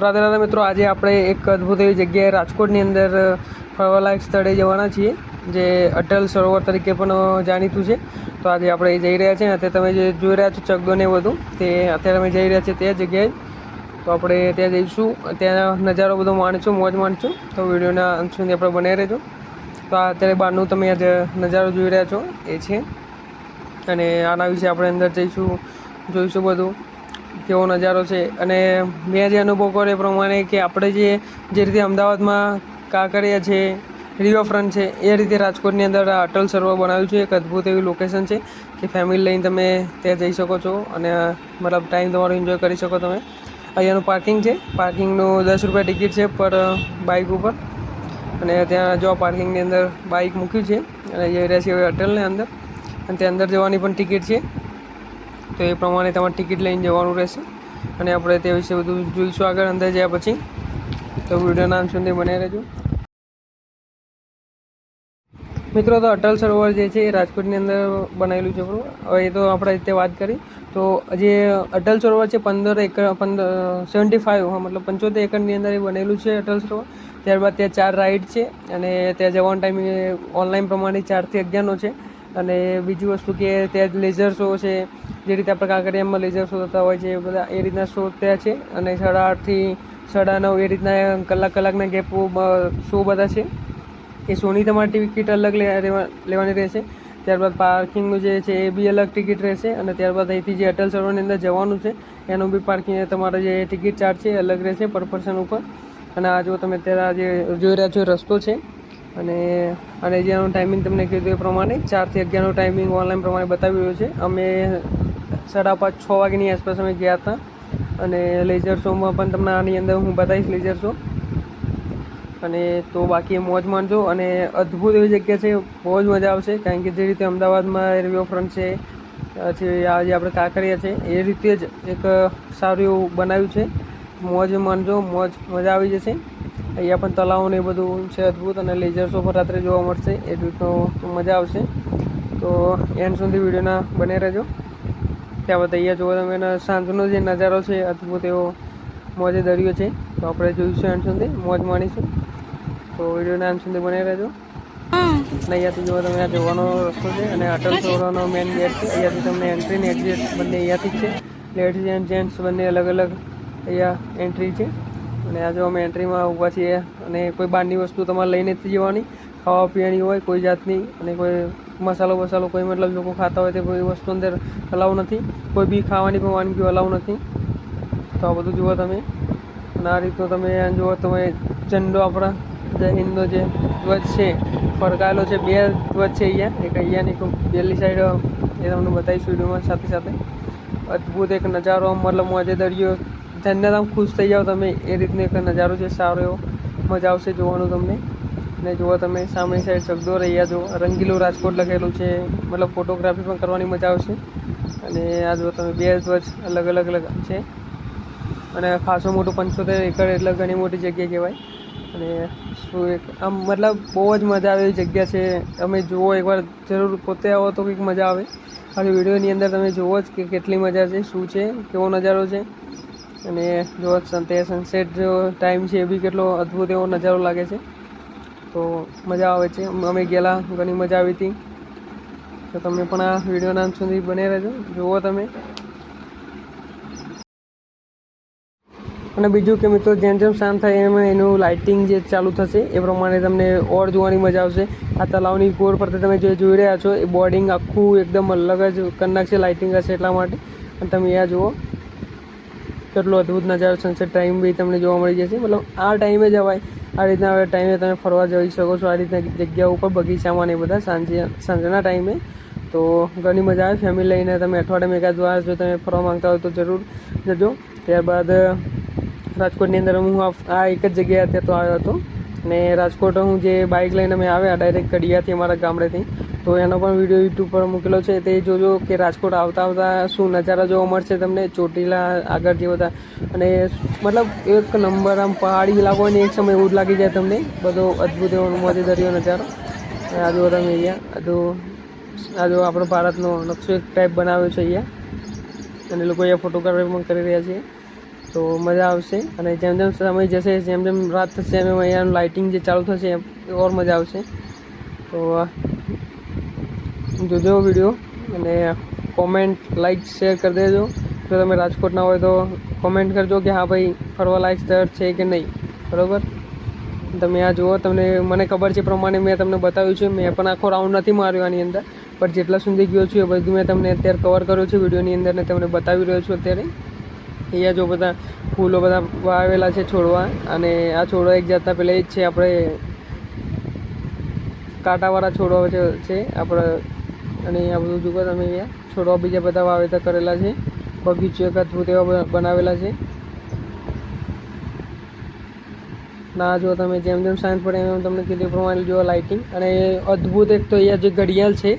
તો રાધે રાધે મિત્રો, આજે આપણે એક અદ્ભુત એવી જગ્યાએ રાજકોટની અંદર ફરવાલાયક સ્થળે જવાના છીએ, જે અટલ સરોવર તરીકે પણ જાણીતું છે. તો આજે આપણે જઈ રહ્યા છીએ અત્યારે તમે જે જોઈ રહ્યા છો ચગ્ગો ને બધું, તે અત્યારે અમે જઈ રહ્યા છીએ તે જગ્યાએ. તો આપણે ત્યાં જઈશું, ત્યાં નજારો બધો માણીશું, મોજ માણીશું. તો વિડીયોના અંત સુધી આપણે બનાવી રહેજો. તો આ અત્યારે બહારનું તમે આજે નજારો જોઈ રહ્યા છો, એ છે. અને આના વિશે આપણે અંદર જઈશું, જોઈશું બધું. કેવો નજારો છે. અને મેં જે અનુભવ કર્યો એ પ્રમાણે કે આપણે જે જે રીતે અમદાવાદમાં કાંકરિયા છે, રિવરફ્રન્ટ છે, એ રીતે રાજકોટની અંદર અટલ સરોવર બનાવ્યું છે. એક અદ્ભુત એવી લોકેશન છે કે ફેમિલી લઈને તમે ત્યાં જઈ શકો છો અને મતલબ ટાઈમ તમારો એન્જોય કરી શકો તમે. અહીંયાનું પાર્કિંગ છે. પાર્કિંગનું દસ રૂપિયા ટિકિટ છે પર બાઇક ઉપર. અને ત્યાં જો પાર્કિંગની અંદર બાઇક મૂક્યું છે. અને જઈ રહ્યા છીએ અટલને અંદર. અને ત્યાં અંદર જવાની પણ ટિકિટ છે. તો એ પ્રમાણે તમારે ટિકિટ લઈને જવાનું રહેશે. અને આપણે તે વિશે બધું જોઈશું આગળ અંદર ગયા પછી. તો વીડિયો નામ સુધી બને રહેજો. મિત્રો, તો અટલ સરોવર જે છે એ રાજકોટની અંદર બનાવેલું છે, બરાબર? હવે એ તો આપણે રીતે વાત કરી. તો જે અટલ સરોવર છે, પંદર એકર, પંદર સેવન્ટી ફાઇવ મતલબ પંચોતેર એકરની અંદર એ બનેલું છે અટલ સરોવર. ત્યારબાદ ત્યાં ચાર રાઇડ છે અને ત્યાં જવાનો ટાઈમ ઓનલાઈન પ્રમાણે ચારથી અગિયારનો છે. અને બીજી વસ્તુ કે ત્યાં લેઝર શો છે, જે રીતે આપણે કાંકરિયામાં લેઝર શો થતા હોય છે, એ બધા એ રીતના શો ત્યાં છે. અને સાડા આઠથી સાડા નવ એ રીતના કલાક કલાકના ગેપ શો બધા છે. એ શોની તમારી ટિકિટ અલગ લેવા- લેવાની રહેશે. ત્યારબાદ પાર્કિંગનું જે છે, એ બી અલગ ટિકિટ રહેશે. અને ત્યારબાદ અહીંથી જે અટલ સરોવરની અંદર જવાનું છે, એનું બી પાર્કિંગ તમારે જે ટિકિટ ચાર્જ છે અલગ રહેશે પર પર્સન ઉપર. અને આ જો તમે અત્યારે આ જે જોઈ રહ્યા છો, રસ્તો છે અને અને જેનું ટાઈમિંગ તમને કીધું એ પ્રમાણે ચારથી અગિયારનો ટાઈમિંગ ઓનલાઈન પ્રમાણે બતાવી રહ્યો છે. અમે સાડા પાંચ, છ વાગ્યાની આસપાસ અમે ગયા હતા. અને લેઝર શોમાં પણ તમને આની અંદર હું બતાવીશ લેઝર શો અને તો બાકી મોજ માણજો. અને અદ્ભુત એવી જગ્યા છે, બહુ જ મજા આવશે. કારણ કે જે રીતે અમદાવાદમાં રિવરફ્રન્ટ છે, પછી આ જે આપણે કાંકરિયા છે, એ રીતે જ એક સારું એવું બનાવ્યું છે. મોજ માણજો, મોજ, મજા આવી જશે. અહીંયા પણ તળાવ ને એ બધું છે અદ્ભુત અને લેઝર શો પર રાત્રે જોવા મળશે. એ રીતનો મજા આવશે. તો એન્ડ સુધી વિડીયોના બને રહેજો. ત્યાં બધા અહીંયા જોવા તમે એના સાંજનો જે નજારો છે, અદ્ભુત એવો મોજે દરિયો છે, તો આપણે જોઈશું એન્ડ સુધી. મોજ માણીશું. તો વિડીયોના એન્ડ સુધી બને રહેજો. અહીંયાથી જો તમે આ જવાનો રસ્તો છે અને અટલ સરોવરનો મેઇન ગેટ છે. અહીંયાથી તમને એન્ટ્રી ને એક્ઝિટ બંને અહીંયાથી જ છે. લેડીઝ એન્ડ જેન્ટ્સ બંને અલગ અલગ અહીંયા એન્ટ્રી છે. અને આ જો અમે એન્ટ્રીમાં ઊભા છીએ અને કોઈ બહારની વસ્તુ તમારે લઈને નથી જવાની, ખાવા પીવાની હોય કોઈ જાતની અને કોઈ મસાલો વસાલો કોઈ મતલબ લોકો ખાતા હોય તે કોઈ વસ્તુ અંદર અલાવ નથી, કોઈ બી ખાવાની પણ વાનગીઓ અલાવ નથી. તો આ બધું જુઓ તમે. અને આ રીતનું તમે જુઓ તમે ઝંડો આપણા જય હિન્દનો જે ધ્વજ છે ફરકાયેલો છે, બે ધ્વજ છે અહીંયા. એક અહીંયાની એક દિલ્હી સાઈડ એ તમને બતાવીશ વિડીયોમાં સાથે સાથે. અદ્ભુત એક નજારો મતલબ મોજે દરિયો આમ ખુશ થઈ જાઓ તમે. એ રીતનો એક નજારો છે, સારો એવો. મજા આવશે જોવાનું તમને. ને જુઓ તમે, સામેની સાઈડ ચકદો રહ્યા જો રંગીલું રાજકોટ લખેલું છે. મતલબ ફોટોગ્રાફી પણ કરવાની મજા આવશે. અને આ જો તમે, બે ધ્વજ અલગ અલગ અલગ છે. અને ખાસું મોટું પંચોતેર એકર એટલે ઘણી મોટી જગ્યા કહેવાય. અને શું એક, આમ મતલબ બહુ જ મજા આવે એવી જગ્યા છે. તમે જુઓ એકવાર જરૂર પોતે આવો તો કંઈક મજા આવે. ખાલી વિડીયોની અંદર તમે જુઓ જ કે કેટલી મજા છે, શું છે, કેવો નજારો છે. અને જો તે સનસેટ જો ટાઈમ છે એ બી કેટલો અદ્ભુત એવો નજારો લાગે છે. તો મજા આવે છે. અમે ગયેલા, ઘણી મજા આવી હતી. તો તમે પણ આ વિડીયોના અંત સુધી બને રહેજો. જુઓ તમે. અને બીજું કે મિત્રો, જેમ જેમ શાંત થાય એમ એનું લાઇટિંગ જે ચાલુ થશે, એ પ્રમાણે તમને ઓર જોવાની મજા આવશે. આ તલાવની કોર પરથી તમે જે જોઈ રહ્યા છો, એ બોર્ડિંગ આખું એકદમ અલગ જ કરી છે લાઇટિંગ હશે એટલા માટે. અને તમે અહીંયા જુઓ. કેટલો અદ્ભુત નજારો સનસેટ ટાઈમ બી તમને જોવા મળી જશે. મતલબ આ ટાઈમે જવાય આ રીતના હવે ટાઈમે તમે ફરવા જઈ શકો છો. આ રીતના જગ્યા ઉપર બગીચામાં ને બધા સાંજે, સાંજના ટાઈમે તો ઘણી મજા આવે. ફેમિલી લઈને તમે અઠવાડિયામાં એકાદ વાર જો તમે ફરવા માંગતા હો તો જરૂર જજો. ત્યારબાદ રાજકોટની અંદર હું આ એક જ જગ્યાએ અત્યારે તો આવ્યો હતો. અને રાજકોટ હું જે બાઇક લઈને અમે આવ્યા ડાયરેક્ટ કડિયાથી અમારા ગામડેથી, તો એનો પણ વીડિયો યુટ્યુબ પર મૂકેલો છે. તે જોજો કે રાજકોટ આવતા આવતા શું નજારા જોવા મળશે તમને? ચોટીલા આગળ જે બધા, અને મતલબ એક નંબર આમ પહાડી લાગો ને એક સમય એવું જ લાગી જાય તમને. બધો અદ્ભુત એવો મોજે દરિયો નજારો. અને આ જો તમે અહીંયા તો આજુ આપણો ભારતનો નકશો એક ટાઈપ બનાવ્યો છે અહીંયા. અને લોકો અહીંયા ફોટોગ્રાફી પણ કરી રહ્યા છે. તો મજા આવશે. અને જેમ જેમ સમય જશે, જેમ જેમ રાત થશે, એમ એમ અહીંયાનું લાઇટિંગ જે ચાલુ થશે, એમ ઓર મજા આવશે. તો જોજો વીડિયો અને કોમેન્ટ લાઇક શેર કરી દેજો. જો તમે રાજકોટના હોય તો કોમેન્ટ કરજો કે હા ભાઈ, ફરવા લાયક સ્થળ છે કે નહીં. બરાબર? તમે આ જુઓ, તમને મને ખબર છે પ્રમાણે મેં તમને બતાવ્યું છે. મેં પણ આખો રાઉન્ડ નથી માર્યો આની અંદર. પણ જેટલા સુધી ગયો છું એ બધું મેં તમને અત્યારે કવર કર્યું છે વિડીયોની અંદર ને તમને બતાવી રહ્યો છું અત્યારે. અહીંયા જો બધા ફૂલો બધા વાવેલા છે છોડવા, અને આ છોડવા એક જાતના પેલા એ જ છે, આપણે કાંટાવાળા છોડવા છે આપણે, અને આ બધું જુઓ તમે અહીંયા, છોડવા બીજા બધા વાવેતર કરેલા છે, બગીચો એક અદભુત એવા બનાવેલા છે. ના, જો તમે જેમ જેમ સાંજ પડે એમ તમને કીધું પ્રમાણે જો લાઇટિંગ અને અદ્ભુત એક તો અહીંયા જે ઘડિયાળ છે,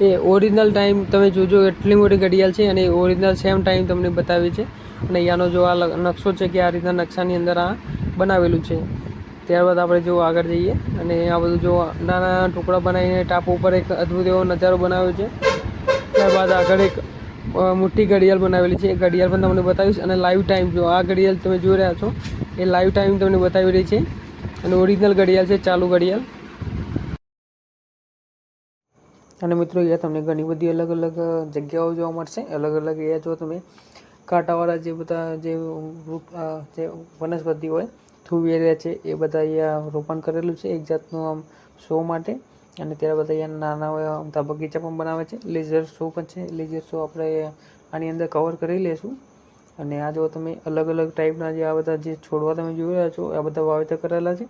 એ ઓરિજિનલ ટાઈમ તમે જોજો, એટલી મોટી ઘડિયાળ છે, અને ઓરિજિનલ સેમ ટાઈમ તમને બતાવી છે. અને અહીંયાનો જો આ નકશો છે કે આ રીતના નકશાની અંદર આ બનાવેલું છે. ત્યારબાદ આપણે જો આગળ જઈએ અને આ બધું જો નાના ટુકડા બનાવીને ટાપુ ઉપર એક અદ્ભુત એવો નજારો બનાવ્યો છે. ત્યારબાદ આગળ એક મોટી ઘડિયાળ બનાવેલી છે. એ ઘડિયાળ પણ તમને બતાવીશ અને લાઈવ ટાઈમ જો આ ઘડિયાળ તમે જોઈ રહ્યા છો, એ લાઈવ ટાઈમ તમને બતાવી રહી છે. અને ઓરિજિનલ ઘડિયાળ છે, ચાલુ ઘડિયાળ. અને મિત્રો, અહીંયા તમને ઘણી બધી અલગ અલગ જગ્યાઓ જોવા મળશે. અલગ અલગ અહીંયા જો તમે કાંટાવાળા જે બધા જે જે વનસ્પતિ હોય થુવેરિયા છે, એ બધા અહીંયા રોપણ કરેલું છે, એક જાતનું આમ શો માટે. અને ત્યારબાદ અહીંયા નાના અમથા બગીચા પણ બનાવે છે. લેઝર શો પણ છે. લેઝર શો આપણે આની અંદર કવર કરી લઈશું અને આ જો તમે અલગ અલગ ટાઈપના જે આ બધા જે છોડવા તમે જોઈ રહ્યા છો, આ બધા વાવેતર કરેલા છે.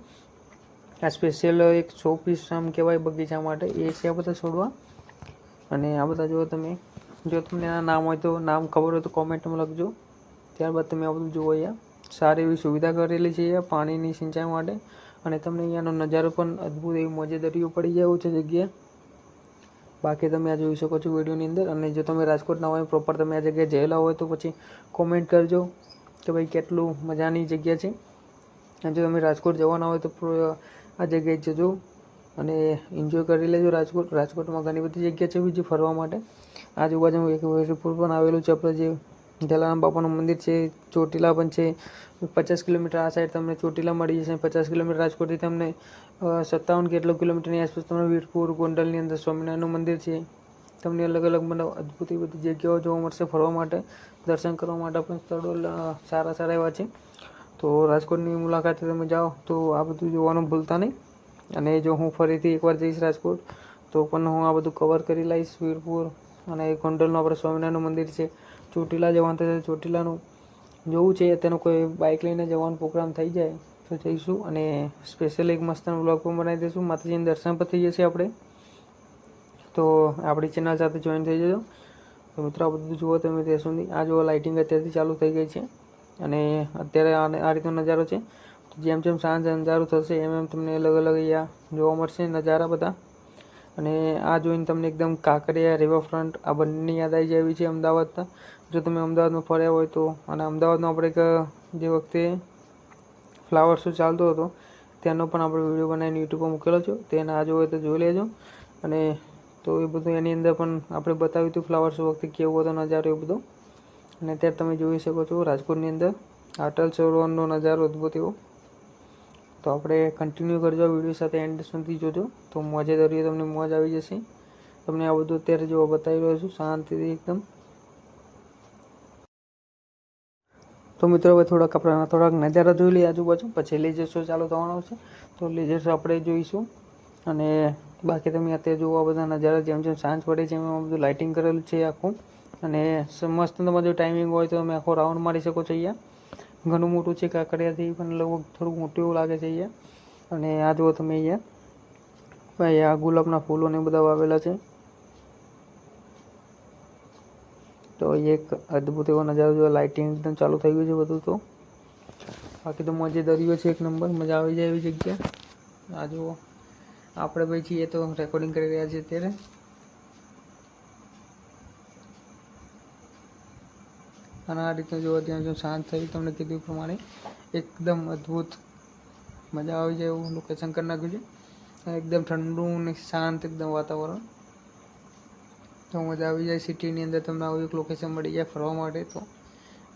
આ સ્પેશિયલ એક શો પીસ આમ કહેવાય બગીચા માટે, એ છે આ બધા છોડવા. અને આ બધા જો તમે જો તમને આ નામ હોય તો નામ ખબર હોય તો કોમેન્ટમાં લખજો. ત્યારબાદ તમે આ બધું જુઓ અહીંયા. સારી એવી સુવિધા કરેલી છે અહીંયા પાણીની સિંચાઈ માટે. અને તમને અહીંયાનો નજારો પણ અદ્ભુત એવી મોજેદરીઓ પડી જાય છે જગ્યા. બાકી તમે આ જોઈ શકો છો વિડીયોની અંદર. અને જો તમે રાજકોટના હોય પ્રોપર તમે આ જગ્યાએ જયેલા હોય તો પછી કોમેન્ટ કરજો કે ભાઈ કેટલું મજાની જગ્યા છે. અને જો તમે રાજકોટ જવાના હોય તો આ જગ્યાએ જજો. અને એન્જોય કરી લેજો રાજકોટ. રાજકોટમાં ઘણી બધી જગ્યા છે બીજી ફરવા માટે. આજુબાજુમાં એક વીરપુર પણ આવેલું છે આપણે જે જલારામ બાપાનું મંદિર છે, ચોટીલા પણ છે. પચાસ કિલોમીટર આ સાઈડ તમને ચોટીલા મળી જશે. પચાસ કિલોમીટર રાજકોટથી તમને સત્તાવન કેટલો કિલોમીટરની આસપાસ તમને વીરપુર, ગોંડલની અંદર સ્વામિનારાયણનું મંદિર છે. તમને અલગ અલગ મતલબ અદ્ભુત બધી જગ્યાઓ જોવા મળશે ફરવા માટે. દર્શન કરવા માટે પણ સ્થળો સારા સારા એવા છે. તો રાજકોટની મુલાકાતે તમે જાઓ તો આ બધું જોવાનું ભૂલતા નહીં. અને જો હું ફરીથી એકવાર જઈશ રાજકોટ, તો પણ હું આ બધું કવર કરી લઈશ વીરપુર. અને ગોંડલનું આપણે સ્વામિનારાયણનું મંદિર છે, ચોટીલા જવાનું થશે ચોટીલાનું જોવું છે તેનો કોઈ બાઇક લઈને જવાનો પ્રોગ્રામ થઈ જાય તો જઈશું અને સ્પેશિયલ એક મસ્ત બ્લોગ પણ બનાવી દઈશું. માતાજીને દર્શન પણ થઈ જશે આપણે. તો આપણી ચેનલ સાથે જોઈન થઈ જજો. તો મિત્રો, આ બધું જુઓ તમે ત્યાં સુધી. આ જુઓ લાઇટિંગ અત્યારથી ચાલુ થઈ ગઈ છે અને અત્યારે આ આ રીતનો નજારો છે. જેમ જેમ સાંજ અંધારું થશે, એમ એમ તમને અલગ અલગ અહીંયા જોવા મળશે, નજારા બધા. અને આ જોઈને તમને એકદમ કાંકરિયા રિવરફ્રન્ટ આ બંનેની યાદ આવી જાય છે અમદાવાદના જો તમે અમદાવાદમાં ફર્યા હોય તો, અને અમદાવાદમાં આપણે એક, જે વખતે ફ્લાવર શો ચાલતો હતો, તેનો પણ આપણે વીડિયો બનાવીને યુટ્યુબ પર મૂકેલો છે. તેને આ જોવે તો જોઈ લેજો. અને તો એ બધું એની અંદર પણ આપણે બતાવ્યું હતું ફ્લાવર શો વખતે કેવો હતો નજારો એ બધો. અને અત્યારે તમે જોઈ શકો છો રાજકોટની અંદર, અટલ સરોવરનો નજારો અદ્ભુત એવો. તો આપણે કન્ટિન્યુ કરજો વીડિયો સાથે એન્ડ સુધી જોજો. તો મોજે દરિયે તમને મોજ આવી જશે. તમને આ બધું અત્યારે જો બતાવી રહ્યો છું, શાંતિથી એકદમ. તો મિત્રો, હવે થોડાક આપણે થોડાક નજારા જોઈ લઈએ આજુબાજુ, પછી લેઝર શો ચાલુ થવાનો છે. તો લેઝર આપણે જોઈશું. અને બાકી તમે અત્યારે જોવા બધા નજારા, જેમ જેમ સાંજ પડે છે, એમ બધું લાઇટિંગ કરેલું છે આખું. અને મસ્ત તમારે જો ટાઈમિંગ હોય તો તમે આખો રાઉન્ડ મારી શકો છો અહીંયા. ઘણું મોટું છે કાંકરિયાથી, પણ લગભગ થોડું મોટું એવું લાગે છે અહીંયા. અને આ જુઓ તમે અહીંયા. અહીંયા ગુલાબના ફૂલો ને બધા વાવેલા છે. તો એક અદ્ભુત એવો નજારો જો લાઇટિંગ એકદમ ચાલુ થઈ ગયું છે બધું તો. બાકી તો મજે દરિયો છે એક નંબર, મજા આવી જાય એવી જગ્યા. આ જુઓ. આપણે ભાઈ છીએ તો રેકોર્ડિંગ કરી રહ્યા છીએ અત્યારે. અને આ રીતનું જોવા ત્યાં જો શાંત થયું તમને કીધું પ્રમાણે એકદમ અદ્ભુત મજા આવી જાય એવું લોકેશન કરી નાખ્યું છે. એકદમ ઠંડુ અને શાંત એકદમ વાતાવરણ. તો મજા આવી જાય સિટીની અંદર, તમને આવું એક લોકેશન મળી જાય ફરવા માટે તો.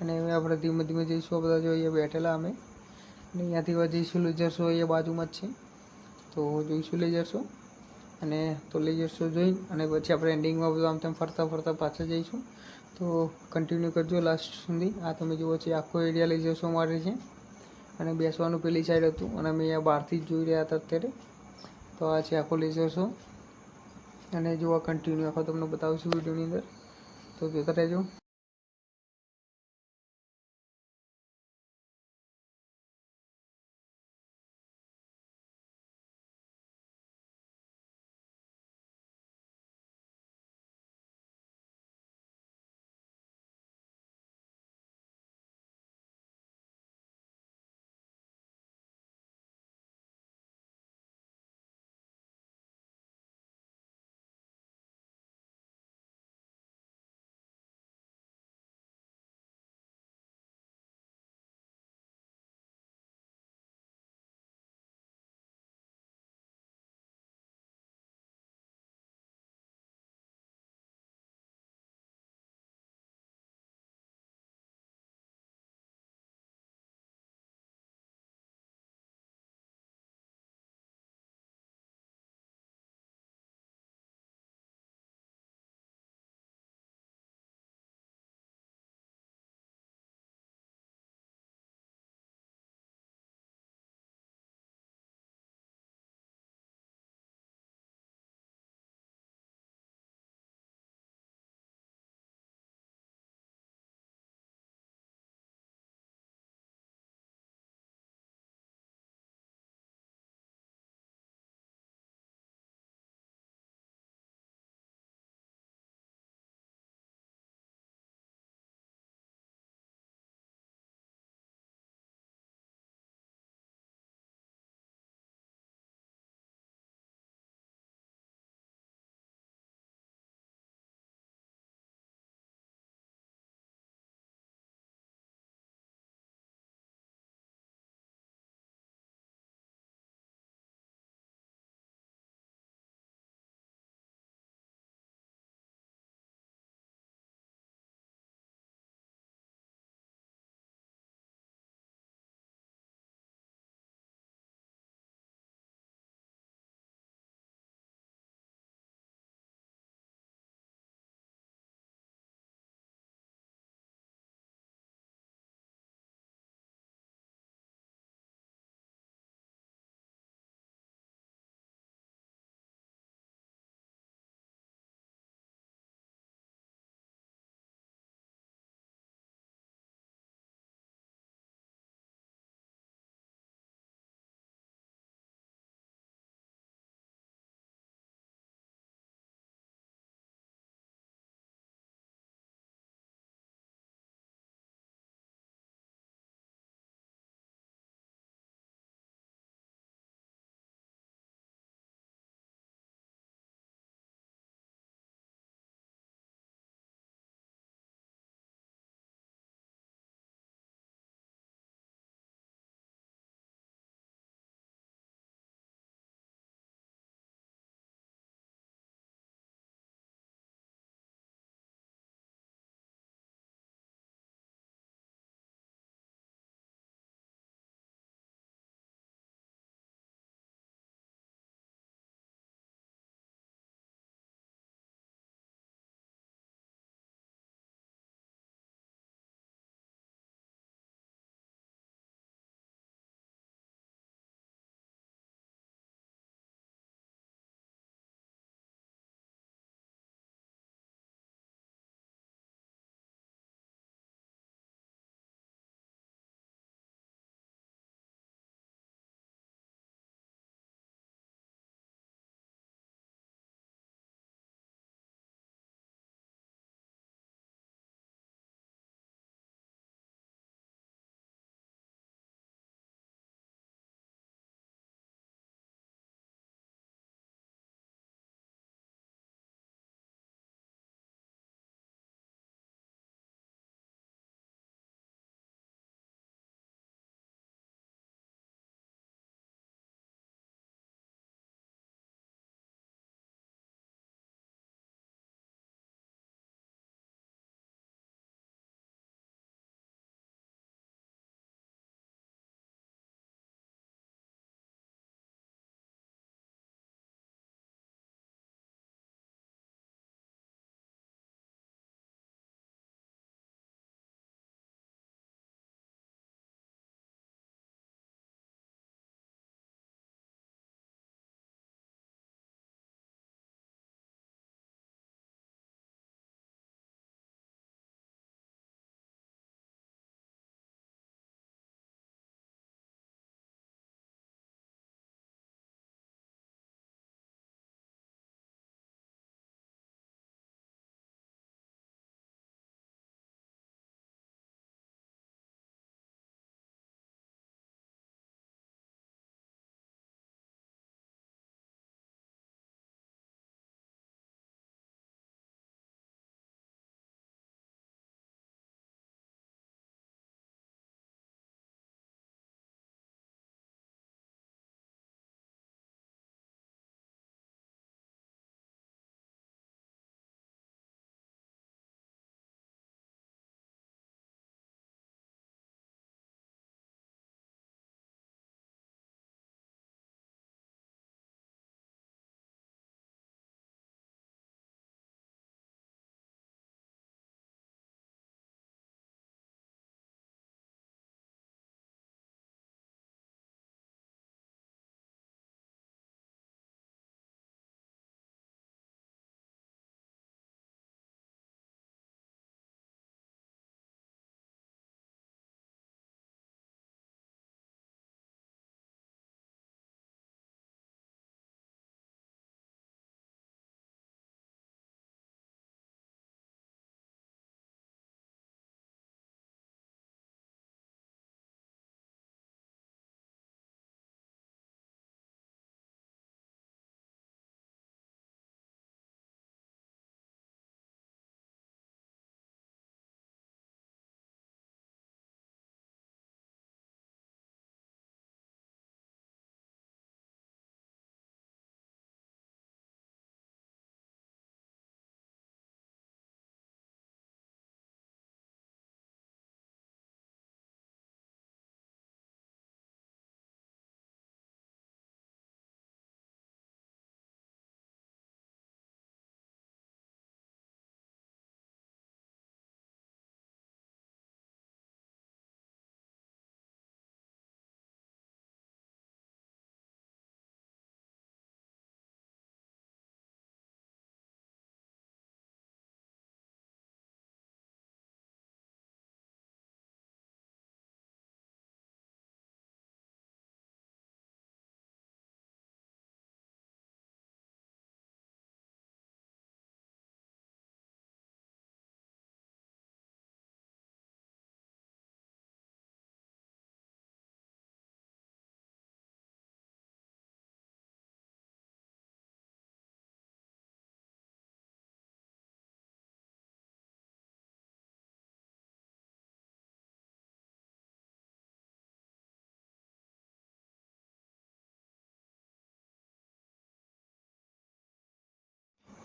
અને હવે આપણે ધીમે ધીમે જઈશું બધા જોઈએ બેઠેલા અમે. અને અહીંયાથી જઈશું લેઝર શો અહીંયા બાજુમાં જ છે. તો જોઈશું લેજરશો અને તો લેજરશો જોઈ અને પછી આપણે એન્ડિંગમાં બધું આમ તેમ ફરતા ફરતા પાછા જઈશું. તો કન્ટિન્યુ કરજો લાસ્ટ સુધી. આ તમે જુઓ છો, આખો એરિયા શો માટે છે અને બેસવાનું પેલી સાઈડ હતું. અને અમે અહીંયા બહારથી જ જોઈ રહ્યા હતા અત્યારે. તો આ છે આખો લેઝર શો અને જો આ કન્ટિન્યુ આખો તમને બતાવશું વિડીયોની અંદર. તો જોતા રહેજો.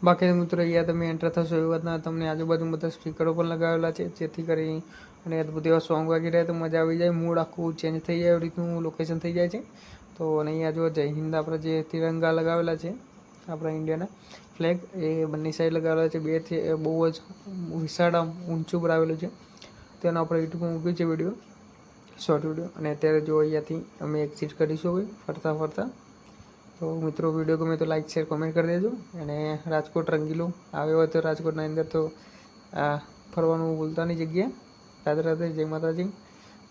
બાકી મિત્રો અહીંયા તમે એન્ટર થશો એ વાતના તમને આજુબાજુ બધા સ્પીકરો પણ લગાવેલા છે, જેથી કરી અને અદભુત એવા સોંગ વાગી રહ્યા તો મજા આવી જાય. મૂડ આખું ચેન્જ થઈ જાય, એવી રીતનું લોકેશન થઈ જાય છે. તો અને અહીંયા જો જય હિન્દ આપણા જે તિરંગા લગાવેલા છે, આપણા ઇન્ડિયાના ફ્લેગ એ બંને સાઈડ લગાવેલા છે, બેથી, બહુ જ વિશાળ આમ ઊંચું આવેલું છે. તેનો આપણે યુટ્યુબમાં મૂક્યું છે વીડિયો શોર્ટ વીડિયો અને અત્યારે જો અહીંયાથી અમે એક્ઝિટ કરીશું હવે, ફરતા ફરતા. તો મિત્રો વીડિયો ગમે તો લાઈક શેર કોમેન્ટ કરી દેજો. અને રાજકોટ રંગીલું આવ્યો હોય તો રાજકોટના અંદર તો, આ, ફરવાનું ભૂલતા નહીં જગ્યા. રાધે રાધે, જય માતાજી.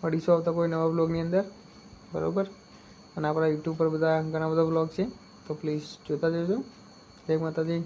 મળીશું આવતા કોઈ નવા બ્લોગની અંદર. બરાબર? અને આપણા યુટ્યુબ પર બધા ઘણા બધા બ્લોગ છે. તો પ્લીઝ જોતા જજો. જય માતાજી.